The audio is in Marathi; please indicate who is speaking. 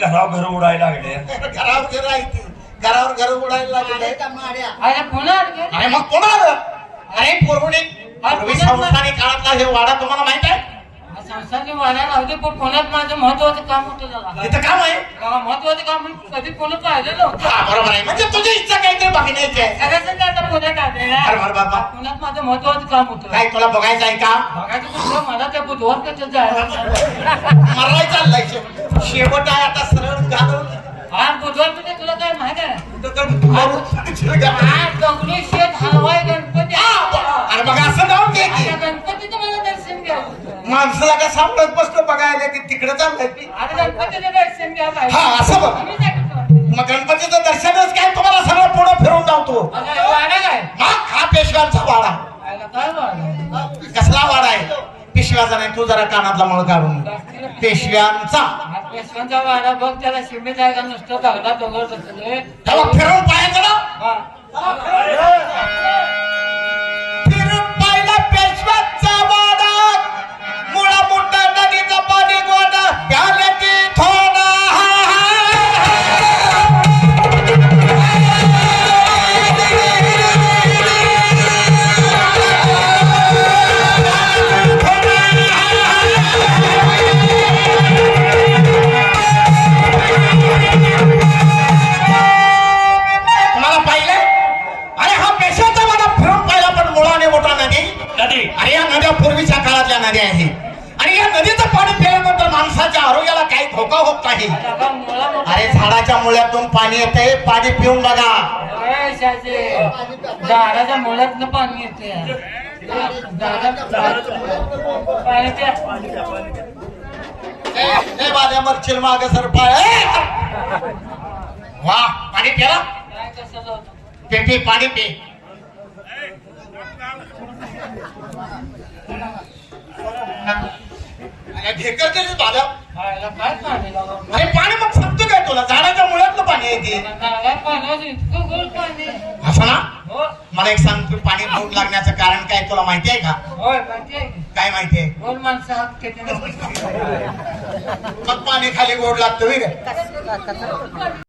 Speaker 1: घरावर घर उडायला लागले.
Speaker 2: घरावर घर आहे ती. घरावर घर उडायला लागले.
Speaker 3: अरे
Speaker 2: मग कोण आलं अरे पोरगुडी. पूर्वी संस्थानी काळातला हे वाडा तुम्हाला माहीत आहे?
Speaker 3: संस्थांची वाड्या लावते पण पुण्यात माझं महत्वाचं काम होतं जरा
Speaker 2: काम आहे?
Speaker 3: महत्वाचं काम म्हणजे कधी पुण्यात होतं?
Speaker 2: हा बरोबर आहे. म्हणजे तुझी इच्छा काहीतरी बघण्याची आहे
Speaker 3: सगळ्याचं काय आता पुण्यात
Speaker 2: बरं बाबा.
Speaker 3: पुण्यात माझं महत्वाचं काम होतं?
Speaker 2: काय तुला बघायचं आहे का?
Speaker 3: बघायचं कुठलं? मला त्या बुधवार कसं जायचं?
Speaker 2: मराय चाललाय. शेव- शेवट आहे आता सरळ गाडव
Speaker 3: हा बुधवार म्हणजे तुला काय माहीत आहे? हा दगडू शेत हलवाय गणपती
Speaker 2: मग माणसाला का सापडत बसलो बघायला की तिकडे चाललंय
Speaker 3: आता गणपतीचं दर्शन घ्या
Speaker 2: हा, असं बघ. मग गणपतीचं दर्शनच काय? तुम्हाला सगळं पुढं फिरून
Speaker 3: आता हे वाडा काय?
Speaker 2: मग हा पेशव्यांचा वाडा.
Speaker 3: आयला काय वाडा?
Speaker 2: कसला वाडा आहे? पेशव्याचा नाही तू जरा कानातला मळ काढून पेशव्यांचा.
Speaker 3: हा पेशवांचा वाडा बघ त्याला आहे का नुसतं दगडा दगड बसले.
Speaker 2: तेव्हा फिरून पाहायचं ना?
Speaker 3: हा.
Speaker 2: झाडाच्या मुळ्यातून पाणी येते. पाणी पिऊन बघा.
Speaker 3: झाडाच्या मुळातनं पाणी येते.
Speaker 2: मरशील मागे सर वा पाणी प्याला? पे पे पाणी पे. ढेकर केली? अरे पाणी मग सांगतो तुला झाडाच्या मुळ्यातलं पाणी येते असं ना मला एक सांग तू पाणी भूक लागण्याचं कारण काय तुला माहिती आहे का? काय माहिती आहे. मग पाणी खाली गोड लागतं